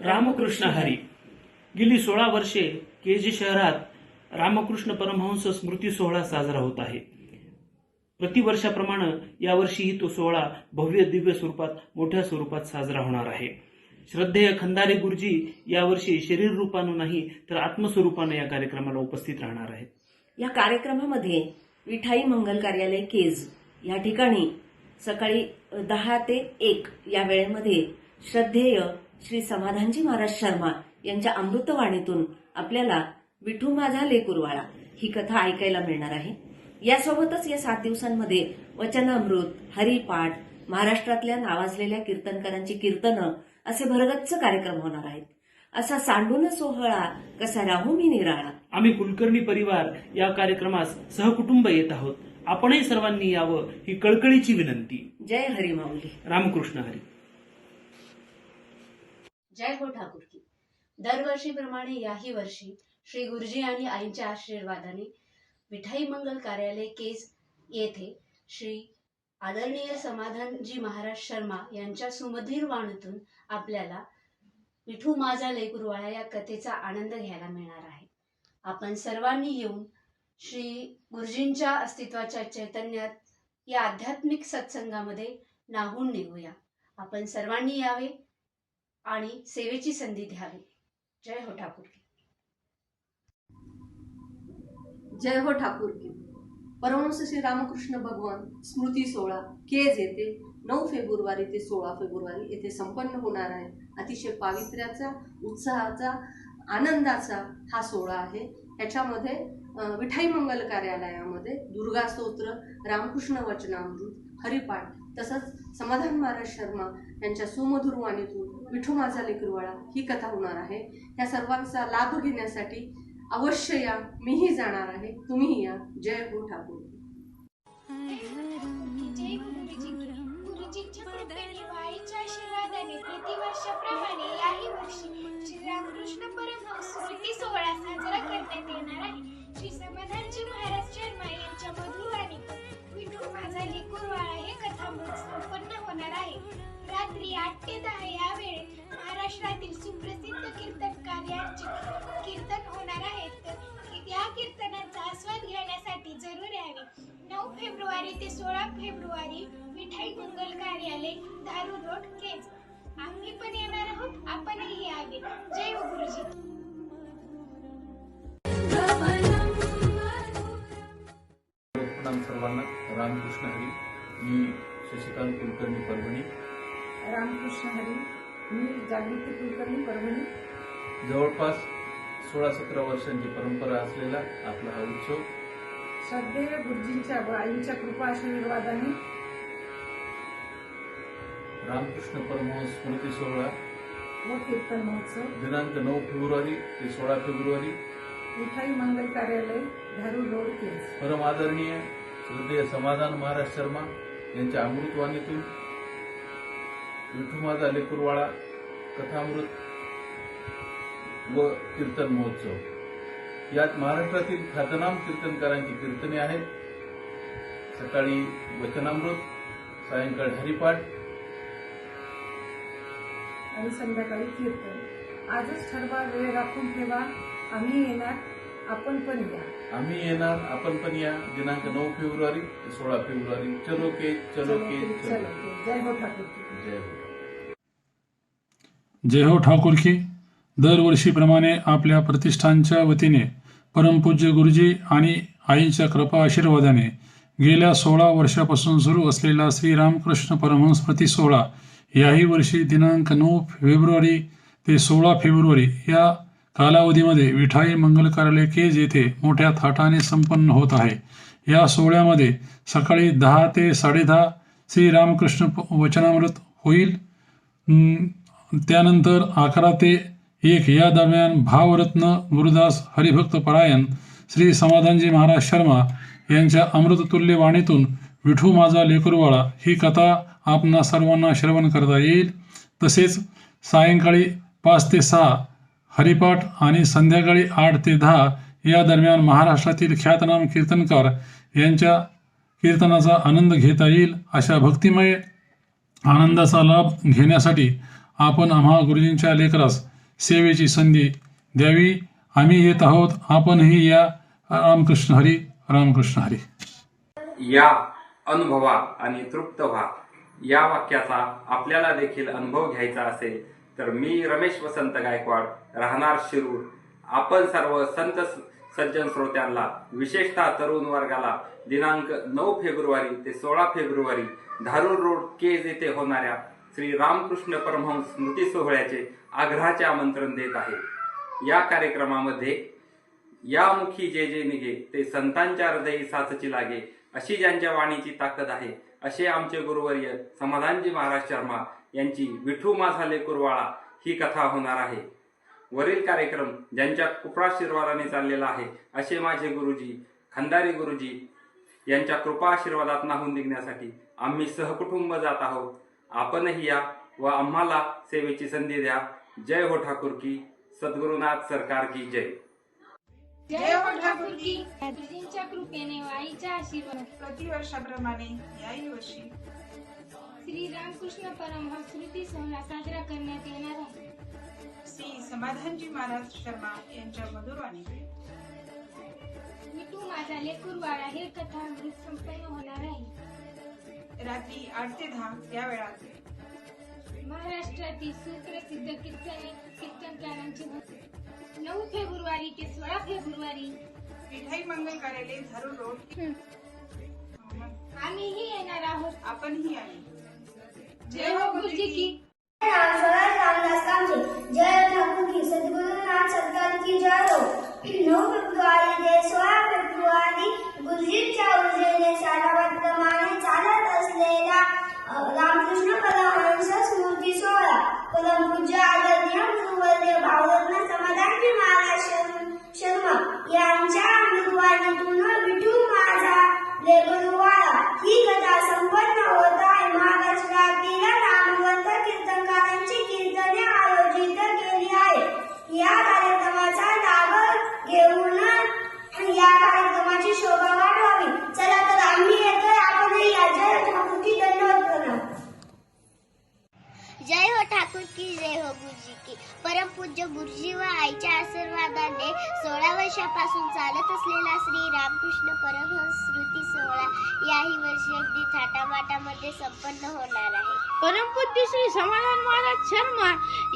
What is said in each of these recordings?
रामकृष्ण हरी. गेली सोळा वर्षे केजी शहरात रामकृष्ण परमहंस स्मृती सोहळा साजरा होत आहे. प्रतिवर्षाप्रमाणे यावर्षीही तो सोहळा भव्य दिव्य स्वरूपात मोठ्या स्वरूपात साजरा होणार आहे. श्रद्धेय खंदारे गुरुजी यावर्षी शरीर रूपानं नाही तर आत्मस्वरूपानं या कार्यक्रमाला उपस्थित राहणार आहेत. या कार्यक्रमामध्ये विठाई मंगल कार्यालय केज या ठिकाणी सकाळी दहा ते एक या वेळेमध्ये श्रद्धेय श्री समाधानजी महाराज शर्मा यांच्या अमृतवाणीतून आपल्याला विठू माझा लेकुरवाळा ही कथा ऐकायला मिळणार आहे. यासोबतच या सात दिवसांमध्ये वचनामृत हरिपाठ महाराष्ट्रातल्या नावाजलेल्या कीर्तनकारांची कीर्तनं असे भरगच्च कार्यक्रम होणार आहेत. असा सांडून सोहळा कसा राहू मी निराळा? आम्ही कुलकर्णी परिवार या कार्यक्रमास सहकुटुंब येत आहोत. आपणही सर्वांनी यावं ही कळकळीची विनंती. जय हरी माऊली. रामकृष्ण हरी. जय हो ठाकूर की दरवर्षीप्रमाणे याही वर्षी श्री गुरुजी आणि आईंच्या आशीर्वादाने विठाई मंगल कार्यालय केस येथे श्री आदरणीय समाधानजी महाराज शर्मा यांच्या सुमधीर वाणीतून आपल्याला विठू माझा लेकुरवाळा या कथेचा आनंद घ्यायला मिळणार आहे. आपण सर्वांनी येऊन श्री गुरुजींच्या अस्तित्वाच्या चैतन्यात या आध्यात्मिक सत्संगामध्ये नाहून निघूया. आपण सर्वांनी यावे. आणि सेवेची संधी घ्यावी. जय हो ठाकूर. की जय हो ठाकूर. की परमहंस श्री रामकृष्ण भगवान स्मृती सोहळा केज येथे नऊ फेब्रुवारी ते सोळा फेब्रुवारी येथे संपन्न होणार आहे. अतिशय पावित्र्याचा उत्साहाचा आनंदाचा हा सोहळा आहे. ह्याच्यामध्ये विठाई मंगल कार्यालयामध्ये दुर्गा स्तोत्र रामकृष्ण वचनामृत हरिपाठ तसंच समाधान महाराज शर्मा यांच्या सुमधुर वाणीतून विठू माझा लेकरवाळा ही कथा होणार आहे. या सर्वांचा लाभ घेण्यासाठी अवश्य या. मीही जाणार आहे. तुम्हीही या. जय हो ठाकूर. जय प्रतिवर्षाप्रमाणे याही वर्षी श्री रामकृष्ण परमहंस स्मृती सोहळा साजरा करण्यात येणार आहे श्री समाधानजी महाराज शर्मा यांच्या मधुवाणी विठू माझा लिकुरवाळा हे कथामृत संपन्न होणार आहे रात्री आठ ते दहा यांचे कीर्तन होणार आहेत तर या कीर्तनाचा आस्वाद घेण्यासाठी जरूर यावे. नऊ फेब्रुवारी ते सोळा फेब्रुवारी मिठाई मंगल कार्यालय दारू रोड केज. आम्ही पण येणार आहोत आपणही यावे. जय गुरुजी. सर्वांना. रामकृष्ण हरी. मी शशिकांत कुलकर्णी परभणी. रामकृष्ण हरी. मी जागृती कुलकर्णी परभणी. जवळपास सोळा सतरा वर्षांची परंपरा असलेला आपला हा उत्सव. गुरुजींच्या व आईंच्या कृपा आशीर्वादाने रामकृष्ण परमहंस स्मृती सोहळा. व कीर्तन महोत्सव. दिनांक नऊ फेब्रुवारी ते सोळा फेब्रुवारी. मिठाई मंगल कार्यालय धारूर रोड केस. परम आदरणीय श्रद्धेय समाधान महाराज शर्मा यांच्या अमृतवाणीतून. विठू माझा लेकुरवाळा कथामृत व कीर्तन महोत्सव. यात महाराष्ट्रातील ख्यातनाम कीर्तनकारांची कीर्तने आहेत. सकाळी वचनामृत सायंकाळी हरिपाठ. आणि संध्याकाळी कीर्तन. आजच ठरवा वेळ राखून ठेवा. आम्ही येणार आपण पण या. आम्ही येणार आपण पण या. दिनांक नऊ फेब्रुवारी ते सोळा फेब्रुवारी. चलो के चलो के चलो चलो जय हो ठाकूर की. जय हो. जय हो ठाकूर की दरवर्षीप्रमाणे आपल्या प्रतिष्ठानच्या वतीने परमपूज्य गुरुजी आणि आईच्या कृपा आशीर्वादाने गेल्या सोळा वर्षापासून सुरू असलेला श्रीरामकृष्ण परमहंस प्रति सोहळा याही वर्षी दिनांक नऊ फेब्रुवारी ते सोळा फेब्रुवारी या कालावधीमध्ये विठाई मंगल कार्यालय केज येथे मोठ्या थाटाने संपन्न होत आहे. या सोहळ्यामध्ये सकाळी दहा ते साडेदहा श्रीरामकृष्ण प- वचनामृत होईल. त्यानंतर अकरा ते एक या दरम्यान भावरत्न गुरुदास हरिभक्त परायण श्री समाधानजी महाराज शर्मा यांच्या अमृततुल्य वाणीतून विठू माझा लेकरवाळा ही कथा आपणा सर्वांना श्रवण करता येईल. तसेच सायंकाळी पाच ते सहा हरिपाठ आणि संध्याकाळी आठ ते दहा या दरम्यान महाराष्ट्रातील ख्यातनाम कीर्तनकार यांच्या कीर्तनाचा आनंद घेता येईल अशा भक्तिमय आनंदाचा लाभ घेण्यासाठी आपण आम्हा गुरुजींच्या लेकरास सेवेची संधी द्यावी. आम्ही येत आहोत. आपणही या रामकृष्ण हरी रामकृष्ण हरी. या अनुभवा आणि तृप्त व्हा. या वाक्याचा आपल्याला देखील अनुभव घ्यायचा असेल तर मी रमेश वसंत गायकवाड राहणार शिरूर. आपण सर्व संत सज्जन श्रोत्यांना विशेषतः तरुण वर्गाला दिनांक नऊ फेब्रुवारी ते सोळा फेब्रुवारी धारूर रोड केज येथे होणाऱ्या श्री रामकृष्ण परमहंस स्मृती सोहळ्याचे आग्रहाचे आमंत्रण देत आहे. या कार्यक्रमामध्ये यामुखी जे जे निघे ते संतांच्या हृदयी साचची लागे अशी ज्यांच्या वाणीची ताकद आहे असे आमचे गुरुवर्य समाधानजी महाराज शर्मा यांची विठू माझा लेकुरवाळा ही कथा होणार आहे. वरील कार्यक्रम ज्यांच्या कृपाशीर्वादाने चाललेला आहे असे माझे गुरुजी खंदारी गुरुजी यांच्या कृपा आशीर्वादात नाहून निघण्यासाठी आम्ही सहकुटुंब जात आहोत. आपणही या व आम्हाला सेवेची संधी द्या. जय हो ठाकूर की सद्गुरुनाथ सरकार की जय. जय हो ठाकूर की कृपेने व आईच्या आशीर्वाद. प्रतिवर्षाप्रमाणे याही वर्षी. श्री रामकृष्ण परमहंस स्मृती सोहळा साजरा करण्यात येणार आहे. श्री समाधानजी महाराज शर्मा यांच्या मधुरवाणी. मी तू माझा लेकूरवाडा हे कथा संपन्न होणार आहे. रात्री आठ ते दहा या वेळात महाराष्ट्रातील सुप्रसिद्ध कीर्तने कीर्तनकारांची नऊ फेब्रुवारी ते सोळा फेब्रुवारी. विठाई मंगल कार्यालय रोड. आम्हीही येणार आहोत. आपणही आले जय हो गुरुजी की. जय ठाकुर की सद्गुरुनाथ सरकार की जय हो. नऊ फेब्रुवारी ते सोळा फेब्रुवारी गुरुजींच्या ऊर्जेने सारा सोहळा परमपूज्य आदरणीय गुरुवर्य भावरत्न समाधानजी महाराज शर्म- शर्मा यांच्या अमृतवाणीतून विठू माझा लेबरुवाळा ही कथा संपन्न होत आहे महाराष्ट्रातील नामवंत कीर्तनकारांची कीर्तने आयोजित केली आहे या कार्यक्रमाचा लाभ घेऊन या कार्यक्रमाची शोभा वाढवावी चला तर आम्ही येतोय आपणही या जय ठाकूरची दंडवत प्रणाम जय हो ठाकूर की जय हो होती परमपूज्य गुरुजी व आईच्या आशीर्वादाने सोळा वर्षापासून चालत असलेला श्री रामकृष्ण परमहंस स्मृती सोहळा याही वर्षी अगदी थाटामाटामध्ये संपन्न होणार आहे. परमपूज्य श्री समाधान महाराज शर्मा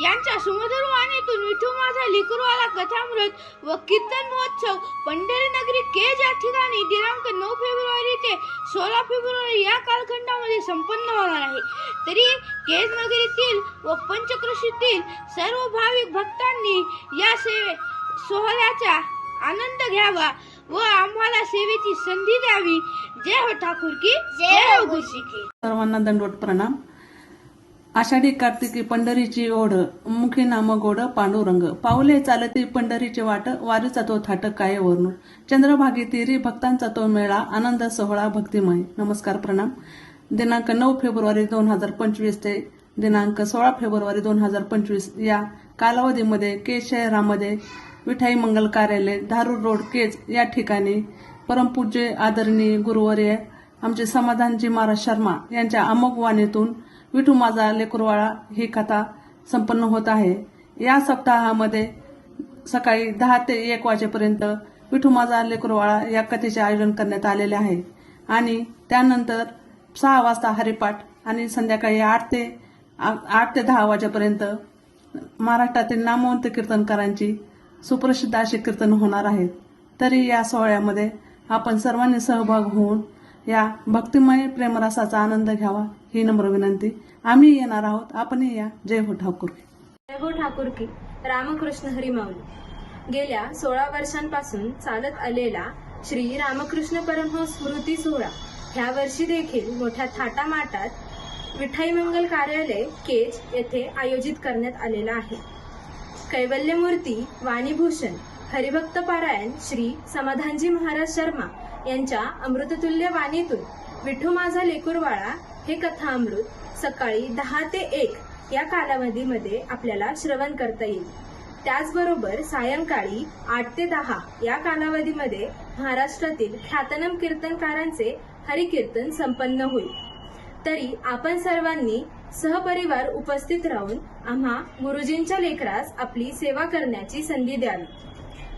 यांच्या सुमधुर वाणीतून विठू माझा लिकुरवाला कथामृत व कीर्तन महोत्सव पंढरी नगरी केज या ठिकाणी दिनांक नऊ फेब्रुवारी ते सोळा फेब्रुवारी या कालखंडामध्ये संपन्न होणार आहे तरी केज नगरीतील व पंचकृषीतील सर्व भाविक भक्तांनी या सेवे सोहळ्याचा आनंद घ्यावा व आम्हाला सेवेची संधी द्यावी. जय हो ठाकूर की जय हो गुरुजी की सर्वांना दंडवत प्रणाम. आषाढी कार्तिकी पंढरीची ओढ मुखी नाम गोड पांडुरंग. पाऊले चालती पंढरीचे वाट वारीचा तो थाटक काय वरून. चंद्रभागी तिरी भक्तांचा तो मेळा आनंद सोहळा भक्तिमय. नमस्कार प्रणाम. दिनांक नऊ फेब्रुवारी दोन हजार पंचवीस ते दिनांक सोळा फेब्रुवारी दोन हजार पंचवीस या कालावधीमध्ये केज शहरामध्ये विठाई मंगल कार्यालय धारूर रोड केज या ठिकाणी परमपूज्य आदरणीय गुरुवर्य आमचे समाधानजी महाराज शर्मा यांच्या अमोघ वाणीतून विठू माझा लेकुरवाळा ही कथा संपन्न होत आहे. या सप्ताहामध्ये सकाळी दहा ते एक वाजेपर्यंत विठू माझा लेकुरवाळा या कथेचे आयोजन करण्यात आलेले आहे. आणि त्यानंतर सहा वाजता हरिपाठ आणि संध्याकाळी आठ ते आ- आठ ते दहा वाजेपर्यंत महाराष्ट्रातील नामवंत कीर्तनकारांची सुप्रसिद्ध अशी कीर्तन होणार आहेत. तरी या सोहळ्यामध्ये आपण सर्वांनी सहभाग होऊन या भक्तिमय प्रेमरसाचा आनंद घ्यावा ही नम्र विनंती. आम्ही येणार आहोत. आपणही या. जय हो ठाकूर. जय हो ठाकूर की. रामकृष्ण हरिमाऊली गेल्या सोळा वर्षांपासून चालत आलेला श्री रामकृष्ण परमहंस स्मृती सोहळा ह्या वर्षी देखील मोठ्या थाटामाटात विठाई मंगल कार्यालय केज येथे आयोजित करण्यात आलेला आहे. कैवल्यमूर्ती वाणीभूषण हरिभक्त पारायण श्री समाधानजी महाराज शर्मा यांच्या अमृततुल्य वाणीतून विठू माझा लेकुरवाळा हे कथा अमृत सकाळी दहा ते एक या कालावधीमध्ये आपल्याला श्रवण करता येईल. त्याचबरोबर सायंकाळी आठ ते दहा या कालावधीमध्ये महाराष्ट्रातील ख्यातनम कीर्तनकारांचे हरिकीर्तन संपन्न होईल. तरी आपण सर्वांनी सहपरिवार उपस्थित राहून आम्हा गुरुजींच्या लेकरास आपली सेवा करण्याची संधी द्यावी.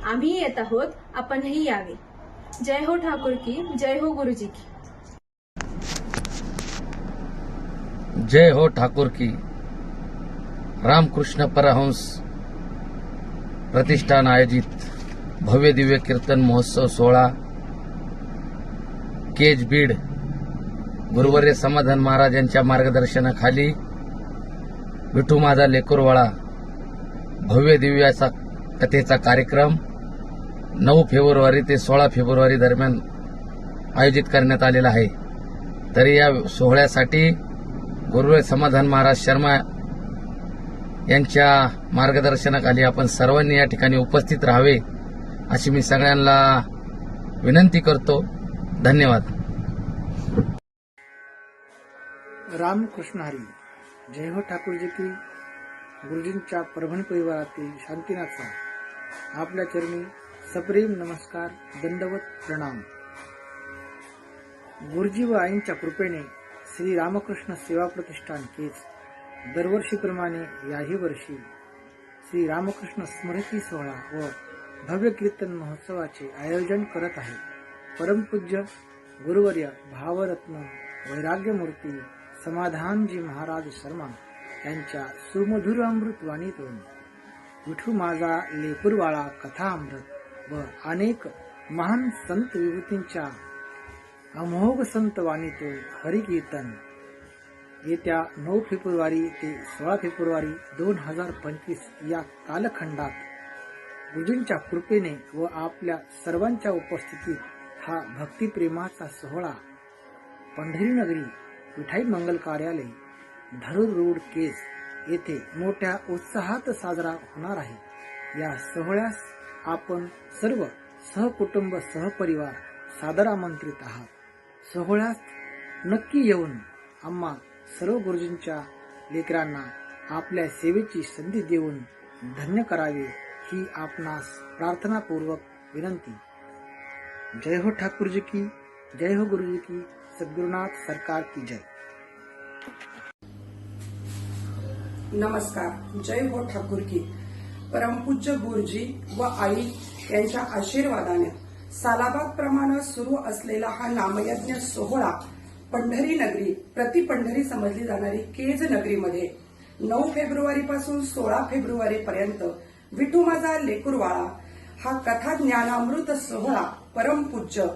आम्ही येत आहोत आपणही यावे. जय हो ठाकूर की जय हो गुरुजी की। जय हो ठाकुर की। रामकृष्ण परहंस प्रतिष्ठान आयोजित भव्य दिव्य कीर्तन महोत्सव सोहळा केज बीड गुरुवर्य समाधान महाराज यांच्या मार्गदर्शनाखाली विठू माझा लेकुरवाळा भव्य दिव्याचा कथेचा कार्यक्रम नऊ फेब्रुवारी ते सोळा फेब्रुवारी दरम्यान आयोजित करण्यात आलेला आहे. तरी या सोहळ्यासाठी गुरुवे समाधान महाराज शर्मा यांच्या मार्गदर्शनाखाली आपण सर्वांनी या ठिकाणी उपस्थित राहावे अशी मी सगळ्यांना विनंती करतो. धन्यवाद. रामकृष्ण हरी जय हो ठाकूरजी की गुरुजींच्या परभणी परिवारातील शांतीनाथ आपल्या चरणी सप्रेम नमस्कार दंडवत प्रणाम. गुरुजी व आईंच्या कृपेने श्री रामकृष्ण सेवा प्रतिष्ठान केच दरवर्षीप्रमाणे याही वर्षी श्री रामकृष्ण स्मृती सोहळा व भव्य कीर्तन महोत्सवाचे आयोजन करत आहे. परमपूज्य गुरुवर्य भावरत्न वैराग्यमूर्ती समाधानजी महाराज शर्मा यांच्या सुमधुर अमृतवाणीतून विठू माझा लेपूरवाळा कथा अमृत व अनेक महान संत विभूतींच्या अमोघ संत वाणीतून हरिकीर्तन. येत्या नऊ फेब्रुवारी ते सोळा फेब्रुवारी दोन हजार पंचवीस या कालखंडात गुरुजींच्या कृपेने व आपल्या सर्वांच्या उपस्थितीत हा भक्तिप्रेमाचा सोहळा पंढरी नगरी विठाई मंगल कार्यालय धरूर रोड केस येथे मोठ्या उत्साहात साजरा होणार आहे. या सोहळ्यास आपण सर्व सहकुटुंब सहपरिवार सादर आमंत्रित आहात. सोहळ्यात नक्की येऊन आम्हा सर्व गुरुजींच्या लेकरांना आपल्या सेवेची संधी देऊन धन्य करावे ही आपणास प्रार्थनापूर्वक विनंती. जय हो ठाकूरजी की जय हो गुरुजी की सद्गुरुनाथ सरकार की जय. नमस्कार जय हो ठाकूर की. परमपूज्य गुरुजी व आई यांच्या आशीर्वादाने सालाबाद प्रमाणे सुरू असलेला हा नामयज्ञ सोहळा पंढरी नगरी प्रति पंढरी समजली जाणारी केज नगरीमध्ये नऊ फेब्रुवारी पासून सोळा फेब्रुवारी पर्यंत विठू माझा लेकुरवाळा हा कथा ज्ञानामृत सोहळा परमपूज्य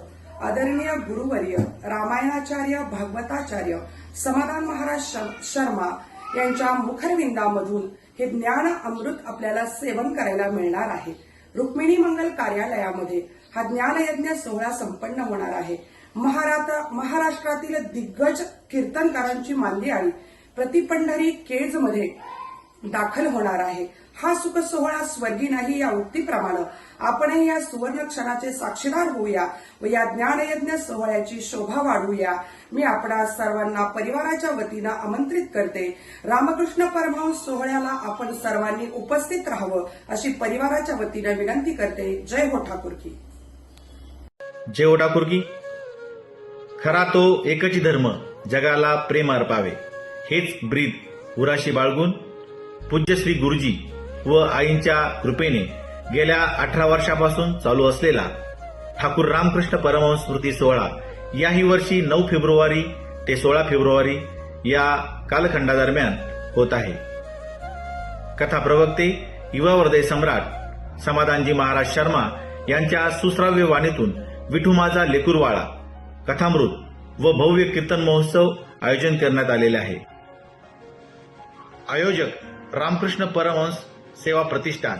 आदरणीय गुरुवर्य रामायणाचार्य भागवताचार्य समाधान महाराज श- शर्मा यांच्या मुखरविंदामधून हे ज्ञान अमृत आपल्याला सेवन करायला मिळणार आहे. रुक्मिणी मंगल कार्यालयामध्ये हा ज्ञानयज्ञ सोहळा संपन्न होणार आहे. महाराष्ट्रातील दिग्गज कीर्तनकारांची मानली आळी प्रतिपंढरी केजमध्ये दाखल होणार आहे. हा सुख सोहळा स्वर्गी नाही या उक्तीप्रमाणे आपणही या सुवर्ण क्षणाचे साक्षीदार होऊया व या ज्ञानयज्ञ सोहळ्याची शोभा वाढवूया. मी आपणा सर्वांना परिवाराच्या वतीनं आमंत्रित करते. रामकृष्ण परमहंस सोहळ्याला आपण सर्वांनी उपस्थित राहावं अशी परिवाराच्या वतीनं विनंती करते. जय हो ठाकूरकी. जय हो ठाकूरकी. खरा तो एकच धर्म जगाला प्रेम अर्पावे. हेच ब्रीद उराशी बाळगून पूज्य श्री गुरुजी व आईंच्या कृपेने गेल्या अठरा वर्षापासून चालू असलेला ठाकूर रामकृष्ण परमहंस स्मृती सोहळा याही वर्षी नऊ फेब्रुवारी ते सोळा फेब्रुवारी या कालखंडादरम्यान होत आहे. कथा प्रवक्ते युवा हृदय सम्राट समाधानजी महाराज शर्मा यांच्या सुश्राव्य वाणीतून विठुमाचा लेकुरवाळा कथामृत व भव्य कीर्तन महोत्सव आयोजन करण्यात आलेले आहे. आयोजक रामकृष्ण परमहंस सेवा प्रतिष्ठान.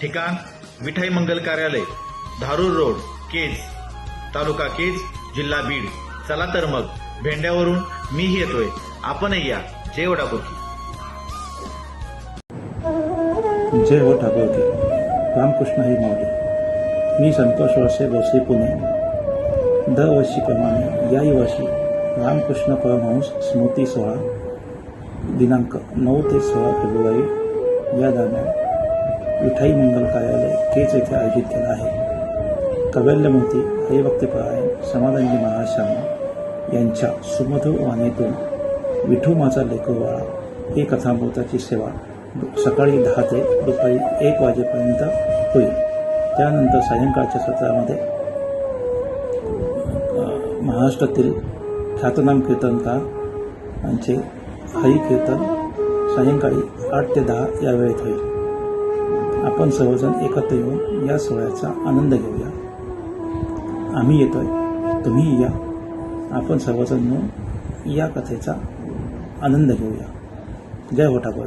ठिकाण विठाई मंगल कार्यालय धारूर रोड केज तालुका केज जिल्हा बीड. चला तर मग भेंड्यावरून मीही येतोय. आपणही या. जय वडापुरकी जय हो ठाकूर रामकृष्ण हे माऊली मी संतोष वळसे जोशी पुणे. दरवर्षीप्रमाणे याही वर्षी रामकृष्ण परमहंस स्मृती सोहळा दिनांक नऊ ते सोळा फेब्रुवारी या दरम्यान विठाई मंगल कार्यालय केच येथे आयोजित केला आहे. कवल्यमूर्ती हरिभक्तीपरायण समाधानजी महाराज शर्मा यांच्या सुमधुर वाणीतून विठू माझा लेखोवाळा ही कथामृताची सेवा सकाळी दहा ते दुपारी एक वाजेपर्यंत होईल. त्यानंतर सायंकाळच्या सत्रामध्ये महाराष्ट्रातील ख्यातनाम कीर्तनकार यांचे हरिकीर्तन सायंकाळी आठ ते दहा या वेळेत होईल. आपण सर्वजण एकत्र येऊन या सोहळ्याचा आनंद घेऊया. आम्ही येतोय. तुम्ही या. आपण सर्वजण मिळून या कथेचा आनंद घेऊया. जय हो ठाकूर